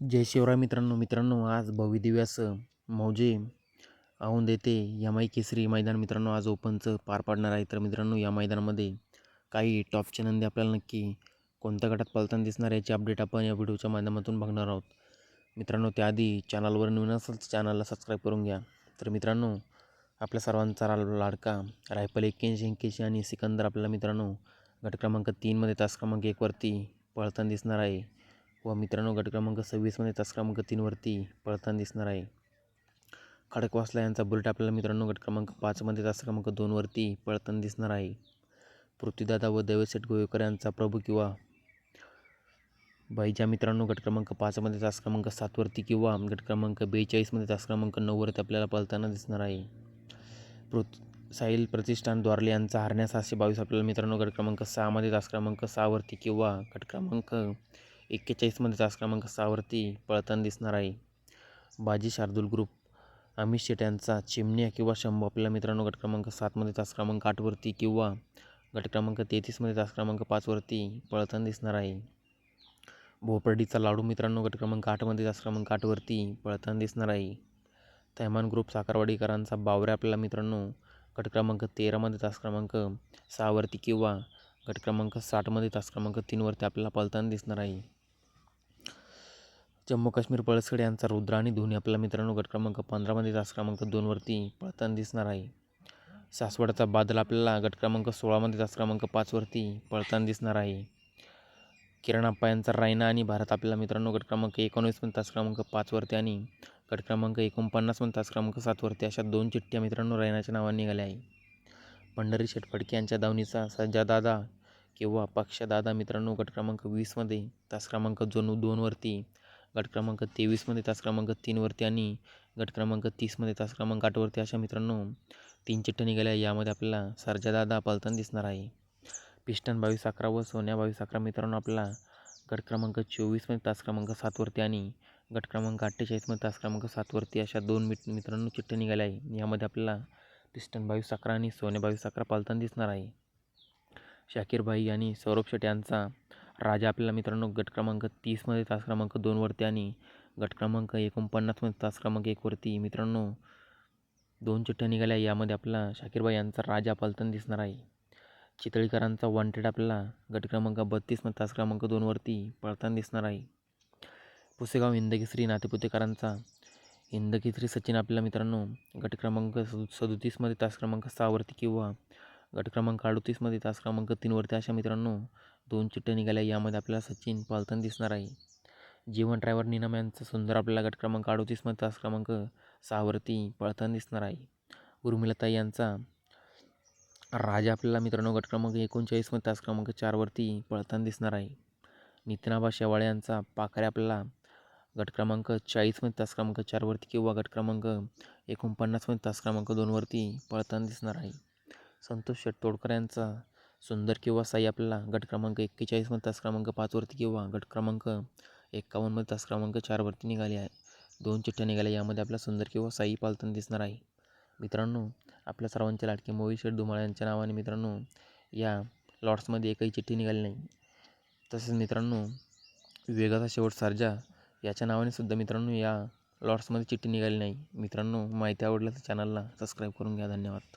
जय शिवराय मित्रांनो मित्रांनो आज भव्यदिव्य असं मौजे औंध येथे यमाई केसरी मैदान मित्रांनो आज ओपनचं पार पाडणार आहे. तर मित्रांनो या मैदानामध्ये काही टॉपचे नंदी आपल्याला नक्की कोणत्या गटात पळताना दिसणार याची अपडेट आपण या व्हिडिओच्या माध्यमातून बघणार आहोत. मित्रांनो त्याआधी चॅनलवर नवीन असेल तर चॅनलला सबस्क्राईब करून घ्या. तर मित्रांनो आपल्या सर्वांचा लाडका रायफल एक्क्याऐंशी एक्क्याऐंशी आणि सिकंदर आपल्याला मित्रांनो गट क्रमांक तीनमध्ये तास क्रमांक एकवरती पळताना दिसणार आहे. व मित्रांनो गट क्रमांक सव्वीसमध्ये तास क्रमांक तीनवरती पळताना दिसणार आहे. खडकवासला यांचा बुलेट आपल्याला मित्रांनो गट क्रमांक पाचमध्ये तास क्रमांक दोनवरती पळताना दिसणार आहे. पृथ्वीदादा व दैवसेठ गोवेकर यांचा प्रभू किंवा बाईच्या मित्रांनो गट क्रमांक पाचमध्ये तास क्रमांक सातवरती किंवा गट क्रमांक बेचाळीसमध्ये तास क्रमांक नऊवरती आपल्याला पळताना दिसणार आहे. पृथ साहिल प्रतिष्ठान द्वारले यांचा हरण्या सहाशे बावीस आपल्याला मित्रांनो गट क्रमांक सहामध्ये तास क्रमांक सहावरती किंवा गट क्रमांक एक्केचाळीसमध्ये तास क्रमांक सहावरती पळताना दिसणार आहे. बाजी शार्दूल ग्रुप अमित शेट यांचा चिमण्या किंवा शंभू आपल्याला मित्रांनो गट क्रमांक सातमध्ये तास क्रमांक आठवरती किंवा गट क्रमांक तेहतीसमध्ये तास क्रमांक पाचवरती पळताना दिसणार आहे. भोपर्डीचा लाडू मित्रांनो गट क्रमांक आठमध्ये तास क्रमांक आठवरती पळताना दिसणार आहे. थैमान ग्रुप साखरवाडीकरांचा बावऱ्या आपल्याला मित्रांनो गट क्रमांक तेरामध्ये तास क्रमांक सहावरती किंवा गट क्रमांक साठमध्ये तास क्रमांक तीनवरती आपल्याला पळताना दिसणार आहे. जम्मू काश्मीर पळसखेड यांचा रुद्र आणि धोनी आपल्या मित्रांनो गट क्रमांक पंधरामध्ये तास क्रमांक दोनवरती पळताना दिसणार आहे. सासवडचा बादल आपल्याला गट क्रमांक सोळामध्ये तास क्रमांक पाचवरती पळताना दिसणार आहे. किरण अप्पा यांचा रायना आणि भारत आपल्याला मित्रांनो गट क्रमांक एकोणवीसमध्ये तास क्रमांक पाचवरती आणि गट क्रमांक एकोणपन्नासमध्ये तास क्रमांक सातवरती अशा दोन चिठ्ठ्या मित्रांनो रायनाच्या नावाने निघाल्या आहे. पंढरी शेटफडके यांच्या धावणीचा सज्जादादा किंवा पक्षदादा मित्रांनो गट क्रमांक वीसमध्ये तास क्रमांक दोन दोनवरती गट क्रमांक तेवीसमध्ये तास क्रमांक तीनवरती आणि गट क्रमांक तीसमध्ये तास क्रमांक आठवरती अशा मित्रांनो तीन चिठ्ठ्या निघाल्या. यामध्ये आपल्याला सरजादादा पलताना दिसणार आहे. पिस्टन बावीस अकरा व सोन्या बावीस अकरा मित्रांनो आपला गट क्रमांक चोवीसमध्ये तास क्रमांक सातवरती आणि गट क्रमांक अठ्ठेचाळीसमध्ये तास क्रमांक सातवरती अशा दोन मिट मित्रांनो चिठ्ठ्या निघाल्या आहे. यामध्ये आपल्याला पिस्टन बावीस अकरा आणि सोन्या बावीस अकरा पालताना दिसणार आहे. शाकीरबाई आणि सौरभ शेट यांचा राजा आपल्याला मित्रांनो गट क्रमांक तीसमध्ये तास क्रमांक दोनवरती आणि गट क्रमांक एकोणपन्नासमध्ये तास क्रमांक एकवरती. मित्रांनो दोन चिठ्ठ्या निघाल्या. यामध्ये आपला शाकीरबाई यांचा राजा पलतन दिसणार आहे. चितळीकरांचा वॉन्टेड आपल्याला गट क्रमांक बत्तीसमध्ये तास क्रमांक दोनवरती पळताना दिसणार आहे. पुसेगाव हिंदकेसरी नातेपुतेकरांचा हिंदकेसरी सचिन आपल्याला मित्रांनो गट क्रमांक सदु सदोतीसमध्ये तास क्रमांक सहावरती किंवा गट क्रमांक अडतीसमध्ये तास क्रमांक तीनवरती. अशा मित्रांनो दोन चिट्ट्या निघाल्या यामध्ये आपल्याला सचिन पालतन दिसणार आहे. जीवन ड्रायव्हर निनाम यांचा सुंदर आपल्याला गट क्रमांक अडोतीसमध्ये तास क्रमांक सहावरती पळताना दिसणार आहे. उर्मिलाताई यांचा राजा आपल्याला मित्रांनो गट क्रमांक एकोणचाळीसमध्ये तास क्रमांक चारवरती पळताना दिसणार आहे. नितीनाबा शेवाळे यांचा पाखरे आपल्याला गट क्रमांक चाळीसमध्ये तास क्रमांक चारवरती किंवा गट क्रमांक एकोणपन्नासमध्ये तास क्रमांक दोनवरती पळताना दिसणार आहे. संतोष शेटतोडकर यांचा सुंदर किंवा साई आपल्याला गट क्रमांक एक्केचाळीसमध्ये तास क्रमांक पाचवरती किंवा गट क्रमांक एक्कावन्नमध्ये तास क्रमांक चारवरती निघाली आहे. दोन चिठ्ठ्या निघाल्या यामध्ये आपला सुंदर किंवा साई पालतन दिसणार आहे. मित्रांनो आपल्या सर्वांचे लाडके मोवी शेठ धुमाळ यांच्या नावाने मित्रांनो या लॉट्समध्ये एकही चिठ्ठी निघाली नाही. तसेच मित्रांनो वेगाचा शेवट सारजा याच्या नावाने सुद्धा मित्रांनो या लॉट्समध्ये चिठ्ठी निघाली नाही. मित्रांनो माहिती आवडल्यास चॅनलला सबस्क्राईब करून घ्या. धन्यवाद.